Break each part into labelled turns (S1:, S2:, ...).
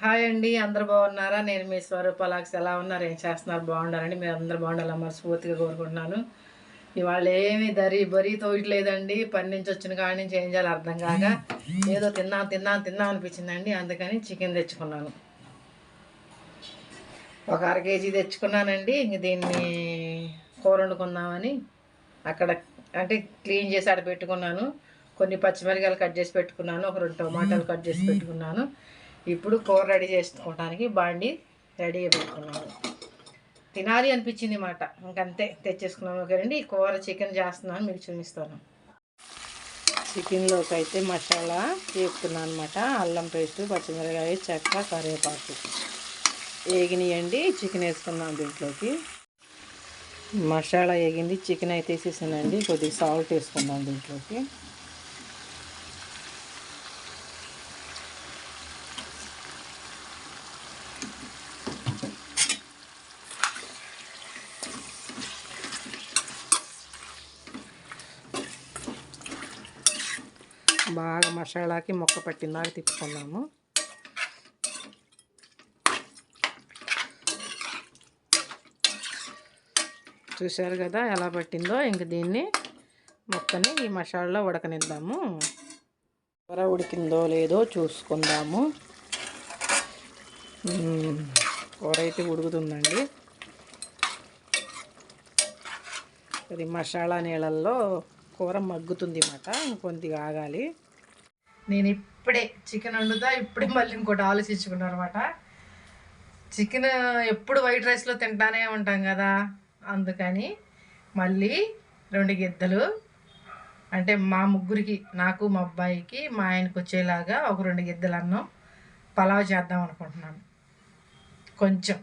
S1: Hi అండి అందరు బాగున్నారా? నేను మీ స్వరూపలాక్స్ ఎలా ఉన్నారు? ఏం చేస్తున్నారు? బాగున్నారండి మీరు అందరు బాగుండాలని మనస్ఫూర్తిగా కోరుకుంటున్నాను. ఇవాళ ఏమి దరి బరీ తోయట్లేదండి. పని నుంచి వచ్చిన కాడి నుంచి ఏం చేయాలి అర్థం కాక ఏదో తిన్నా తిన్నాం తిన్నాం అనిపించిందండి. అందుకని చికెన్ తెచ్చుకున్నాను. ఒక అర కేజీ తెచ్చుకున్నానండి. ఇంక దీన్ని కూర వండుకుందామని అక్కడ అంటే క్లీన్ చేసి ఆడ పెట్టుకున్నాను. కొన్ని పచ్చిమిరకాయలు కట్ చేసి పెట్టుకున్నాను ఒక రెండు టమాటాలు కట్ చేసి పెట్టుకున్నాను. ఇప్పుడు కూర రెడీ చేసుకోవడానికి బాండి రెడీ పెట్టుకున్నాను తినాలి అనిపించింది మాట. ఇంకంతే తెచ్చేసుకున్నాను. ఓకేనండి ఈ కూర చికెన్ చేస్తున్నాను మీకు చూపిస్తాను. చికెన్లోకి అయితే మసాలా వేపుతున్నాను అనమాట అల్లం పేస్ట్ పచ్చిమిరకాయ చెక్క కరివేపాకు. వేగినాయండి చికెన్ వేసుకున్నాం దీంట్లోకి. మసాలా వేగింది చికెన్ అయితే వేసేసానండి. కొద్దిగా సాల్ట్ వేసుకున్నాం దీంట్లోకి. బాగా మసాలాకి మొక్క పట్టిందాక తిప్పుకున్నాము. చూశారు కదా ఎలా పట్టిందో? ఇంక దీన్ని మొక్కని ఈ మసాలాలో ఉడకనిద్దాము. కూర ఉడికిందో లేదో చూసుకుందాము. కూర అయితే ఉడుకుతుందండి. అది మసాలా నీళ్ళల్లో కూర మగ్గుతుంది అన్నమాట ఇంకొద్దిగా ఆగాలి. నేను ఇప్పుడే చికెన్ వండుతా ఇప్పుడే మళ్ళీ ఇంకోటి ఆలోచించుకున్నాను అనమాట చికెన్ ఎప్పుడు వైట్ రైస్లో తింటానే ఉంటాం కదా అందుకని మళ్ళీ రెండు గిద్దలు. అంటే మా ముగ్గురికి నాకు మా అబ్బాయికి మా ఆయనకు వచ్చేలాగా ఒక రెండు గిద్దలు అన్నం పలావ్ చేద్దాం అనుకుంటున్నాను. కొంచెం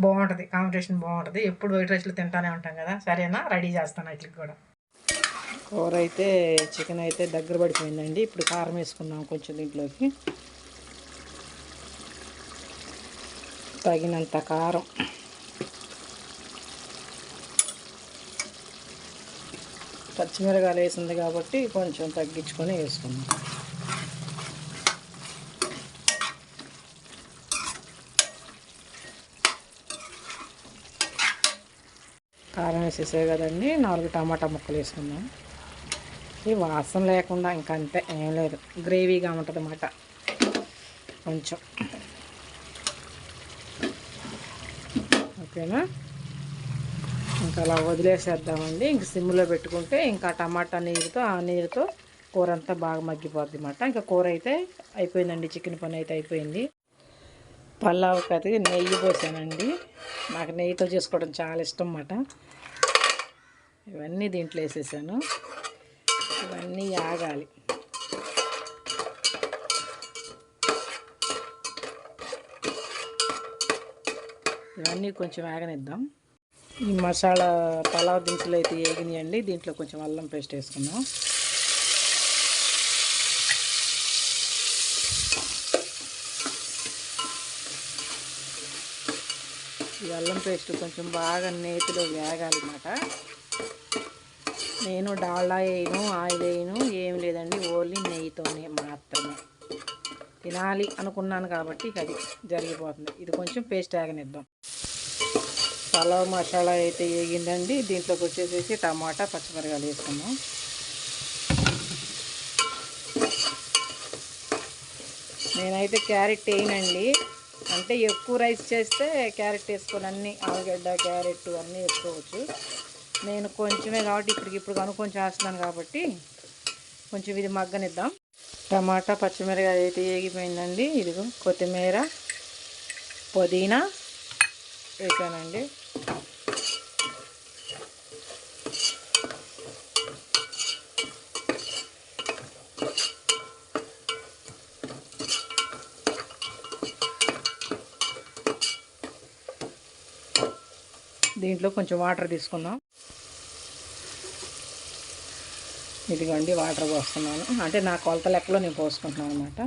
S1: బాగుంటుంది కాంపిటీషన్ బాగుంటుంది. ఎప్పుడు వైట్ రైస్లో తింటానే ఉంటాం కదా సరేనా? రెడీ చేస్తాను అట్లకి కూడా. కూర అయితే చికెన్ అయితే దగ్గర పడిపోయిందండి. ఇప్పుడు కారం వేసుకున్నాం కొంచెం దీంట్లోకి. తగినంత కారం. పచ్చిమిరకాయలు వేసింది కాబట్టి కొంచెం తగ్గించుకొని వేసుకున్నాం కారం వేసేసే కదండి. నాలుగు టమాటా ముక్కలు వేసుకున్నాం ఈ వాసన లేకుండా ఇంకా అంతే ఏం లేదు. గ్రేవీగా ఉంటుంది అన్నమాట కొంచెం. ఓకేనా? ఇంకా అలా వదిలేసేద్దామండి. ఇంక సిమ్లో పెట్టుకుంటే ఇంకా టమాటా నీరుతో ఆ నీరుతో కూర అంతా బాగా మగ్గిపోద్ది అన్నమాట ఇంకా కూర అయితే అయిపోయిందండి. చికెన్ పని అయితే అయిపోయింది. పల్లావుకి అయితే నెయ్యి పోసానండి. నాకు నెయ్యితో చేసుకోవడం చాలా ఇష్టం అన్నమాట. ఇవన్నీ దీంట్లో వేసేసాను. ఇవన్నీ ఆగాలి. ఇవన్నీ కొంచెం ఆగనిద్దాం. ఈ మసాలా పలావ్ దినుసులు అయితే వేగినాయండి దీంట్లో కొంచెం అల్లం పేస్ట్ వేసుకుందాం. ఈ అల్లం పేస్ట్ కొంచెం బాగా నేతిలో వేగాలన్నమాట. నేను డాల్డా వేయను ఆయిల్ వేయను ఏం లేదండి ఓన్లీ నెయ్యితోనే మాత్రమే. తినాలి అనుకున్నాను కాబట్టి అది జరిగిపోతుంది. ఇది కొంచెం పేస్ట్ ఆగనిద్దాం. పలావ్ మసాలా అయితే వేగిందండి. దీంట్లోకి వచ్చేసేసి టమాటా పచ్చిమిరకాయలు వేసుకుందాం. నేనైతే క్యారెట్ వేయనండి. అంటే ఎక్కువ రైస్ చేస్తే క్యారెట్ వేసుకొని అన్ని ఆలుగడ్డ క్యారెట్ అన్నీ వేసుకోవచ్చు. నేను కొంచెమే కాబట్టి ఇప్పటికి ఇప్పుడు కనుక్కొని చేస్తున్నాను కాబట్టి కొంచెం ఇది మగ్గనిద్దాం. టమాటా పచ్చిమిరకాయ అయితే వేగిపోయిందండి ఇదిగో కొత్తిమీర పుదీనా వేసానండి. దీంట్లో కొంచెం వాటర్ తీసుకుందాం. ఇదిగోండి వాటర్ పోస్తున్నాను. అంటే నా కొలత లెక్కలో నేను పోసుకుంటున్నాను అనమాట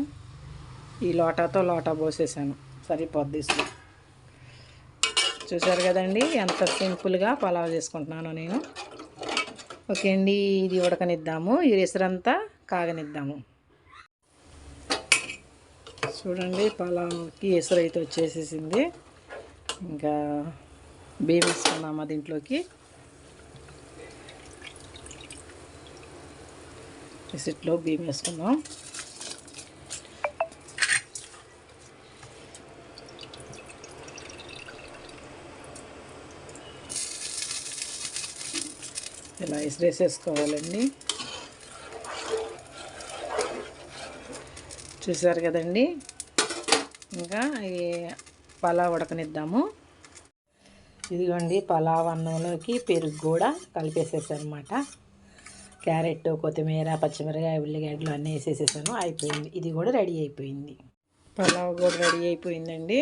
S1: ఈ లోటాతో లోటా పోసేసాను. సరిపోద్ది చూసారు కదండి ఎంత సింపుల్గా పలావ్ చేసుకుంటున్నాను నేను. ఓకే అండి ఇది ఉడకనిద్దాము. ఈ ఎసరంతా కాగనిద్దాము. చూడండి పలావ్కి ఎసురు అయితే వచ్చేసేసింది. ఇంకా బియ్యం వేసుకున్నామా దీంట్లోకి? ఇసిట్లో బియ్యం వేసుకుందాం. ఇలా ఇసిరేసేసుకోవాలండి చూసారు కదండి? ఇంకా ఈ పలావ్ ఉడకనిద్దాము. ఇదిగోండి పలావ్ అన్నంలోకి పెరుగు కూడా కలిపేసేసానమాట క్యారెట్ కొత్తిమీర పచ్చిమిరకాయ ఉల్లిగడ్డలు అన్నీ వేసేసేసాను. అయిపోయింది. ఇది కూడా రెడీ అయిపోయింది. పలావ్ కూడా రెడీ అయిపోయిందండి.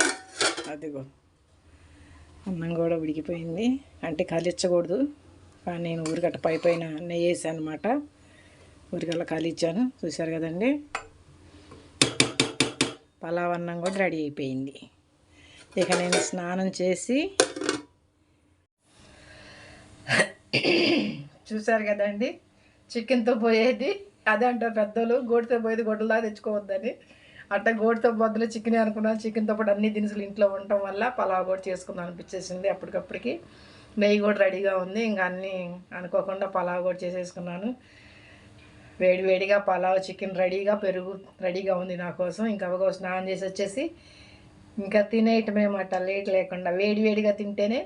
S1: అదిగో అన్నం కూడా ఉడికిపోయింది. అంటే కాలిచ్చకూడదు. కానీ నేను ఊరికట్ట పై పైన నెయ్యి వేసాను అనమాట ఊరికల్లా కాలిచ్చాను. చూశారు కదండి? పలావ్ అన్నం కూడా రెడీ అయిపోయింది. ఇక నేను స్నానం చేసి చూసారు కదండి? చికెన్తో పోయేది. అదే అంటారు పెద్దలు గోడితో పోయేది గొడ్డలా తెచ్చుకోవద్దని. అట్ట గోడితో బదులు చికెన్ అనుకున్నాను. చికెన్తో పాటు అన్ని దినుసులు ఇంట్లో ఉండటం వల్ల పలావ్ కూడా చేసుకుందాం అనిపించేసింది అప్పటికప్పటికి. నెయ్యి కూడా రెడీగా ఉంది. ఇంకా అన్నీ అనుకోకుండా పలావ్ కూడా చేసేసుకున్నాను. వేడి వేడిగా పలావ్ చికెన్ రెడీగా పెరుగు రెడీగా ఉంది నా కోసం. ఇంకా అవగో స్నానం చేసి వచ్చేసి ఇంకా తినేయటమేమాట లేట్ లేకుండా వేడి వేడిగా తింటేనే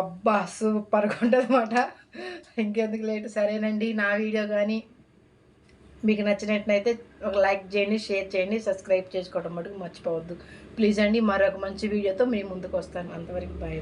S1: అబ్బా సూపర్గా ఉంటుంది అనమాట ఇంకెందుకు లేట్? సరేనండి నా వీడియో కానీ మీకు నచ్చినట్లయితే ఒక లైక్ చేయండి షేర్ చేయండి సబ్స్క్రైబ్ చేసుకోవడం మటుకు మర్చిపోవద్దు. ప్లీజ్ అండి మరొక మంచి వీడియోతో మీ ముందుకు వస్తాను. అంతవరకు బాయ్